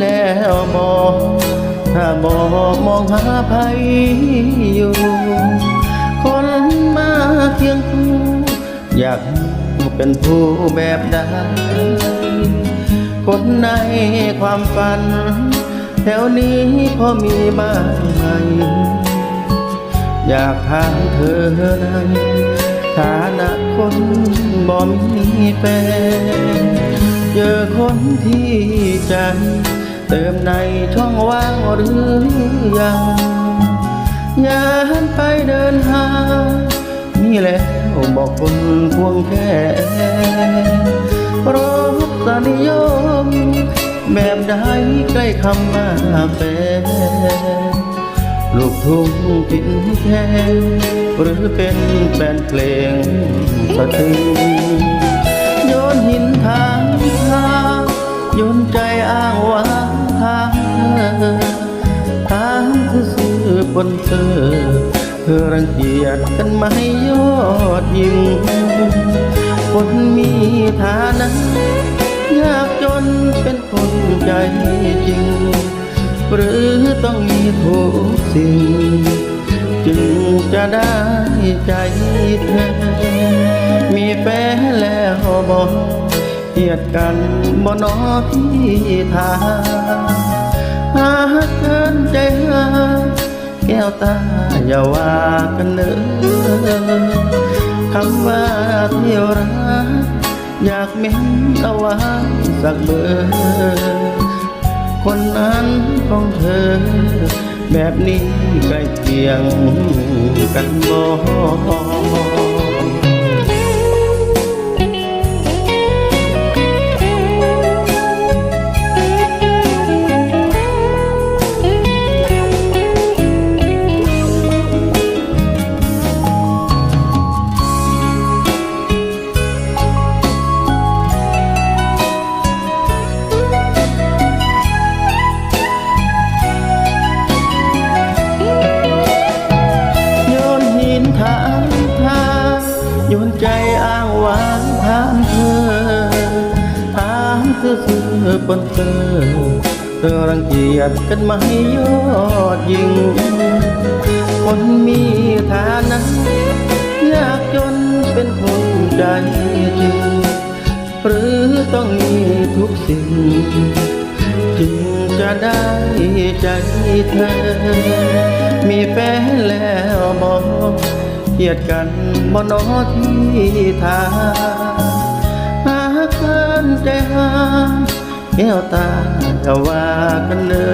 แล้วมองถ้ามองมองหาภัยอยู่ คนมาเคียงคู่อยากเป็นผู้แบบใดคนในความฝัน แถวนี้พอมีมากมายอยากถามเธอนั้นฐานะคนบ่มีแฟน เจอคนที่ใจ เติมในช่องว่างหรือยังอย่าหันไปเดินหา นี่แหละบอกคนพวงแค่รสนิยม แบบใดใกล้คำว่าแฟนลูกทุ่งกินแค่หรือเป็นแฟนเพลงสะตึงโยนหินทาง ยนใจอ้างว่างทางเธอทางคือสื่อปนเธอเธอรังเกียจกันไม่ยอดยิ่งคนมีฐานะยากจนเป็นคนใจจริง หรือต้องมีทุกสิ่ง จึงจะได้ใจเธอมีแฟนแล้วบอก เกียดกันบ่นอพี่ทาหาเกินใจหาแก้วตาอย่าว่ากันเนอคำว่าเที่ยวรักอยากเม้นเอาไว้สักเบอร์คนนั้นของเธอ แบบนี้ใกล้เคียงกันบ่างถามเธอถามคือเธอปนเธอเธอรังเกียจกันไหมยอดยิง คนมีฐานะยากจนเป็นคนใจจริงหรือต้องมีทุกสิ่ง จึงจะได้ใจเธอ มีแฟนแล้วบอกเกียดกันบ่นอที่ทางหาเกิน ใจหาแก้วตาจะว่ากันเนอ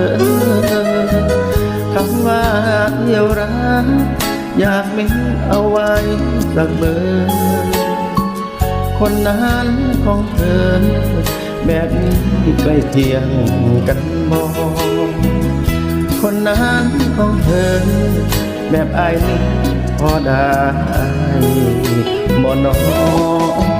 คำว่าเที่ยวรักอยากมีเอาไว้สักเบอร์คนนั้นของเธอ แบบนี้ใกล้เคียงกันบ่คนนั้นของเธอ แบบไอ้ายนี้พอได้บ่นอ